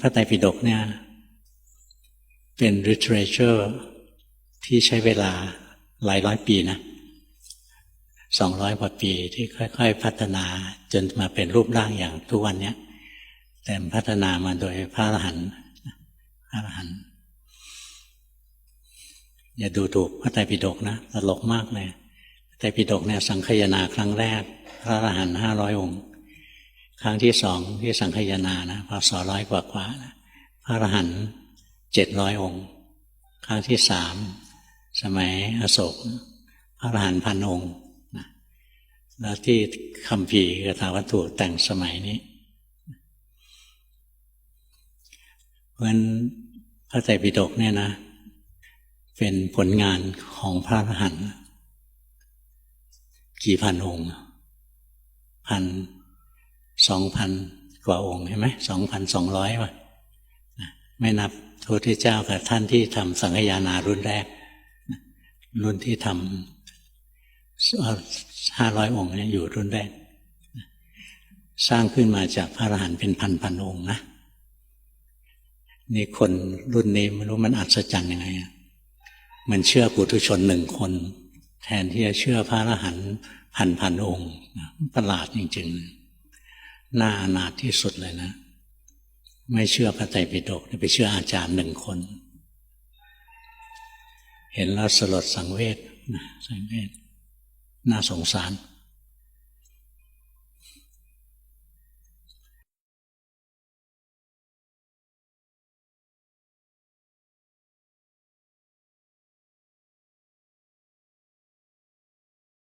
พระไตรปิฎกเนี่ย เป็น literature ที่ใช้เวลาหลายร้อยปีนะสองร้อยกว่าปีที่ค่อย ๆ พัฒนาจนมาเป็นรูปร่างอย่างทุกวันเนี้ยแต่พัฒนามาโดยพระอรหันต์พระอรหันต์อย่าดูถูกพระไตรปิฎกนะตลกมากเลยพระไตรปิฎกเนี่ยสังคายนาครั้งแรก พระอรหันต์ห้าร้อยองค์ ครั้งที่สองที่สังคายนานะพศร้อยกว่ากว่านะพระอรหันต์เจ็ดร้อยองค์ ครั้งที่สามสมัยอโศก พระอรหันต์พันองค์นะแล้วที่คำพีกระถาวัตถุแต่งสมัยนี้ เพราะฉะนั้นพระไตรปิฎกเนี่ยนะ เป็นผลงานของพระอรหันต์กี่พันองค์พัน สองพันกว่าองค์ใช่ไหมสองพันสองร้อยวะไม่นับพระพุทธเจ้ากับท่านที่ทำสังฆยานารุ่นแรก รุ่นที่ทำห้าร้อยองค์เนี่ยอยู่รุ่นแรก สร้างขึ้นมาจากพระอรหันต์เป็นพันพันองค์นะนี่คนรุ่นนี้ไม่รู้มันอัศจรรย์ยังไงมันเชื่อปุถุชนหนึ่งคน แทนที่จะเชื่อพระอรหันต์พันพันองค์ประหลาดจริง ๆ น่าอนาถที่สุดเลยนะ ไม่เชื่อพระไตรปิฎกไปเชื่ออาจารย์หนึ่งคน เห็นแล้วสลดสังเวชนะสังเวชน่าสงสาร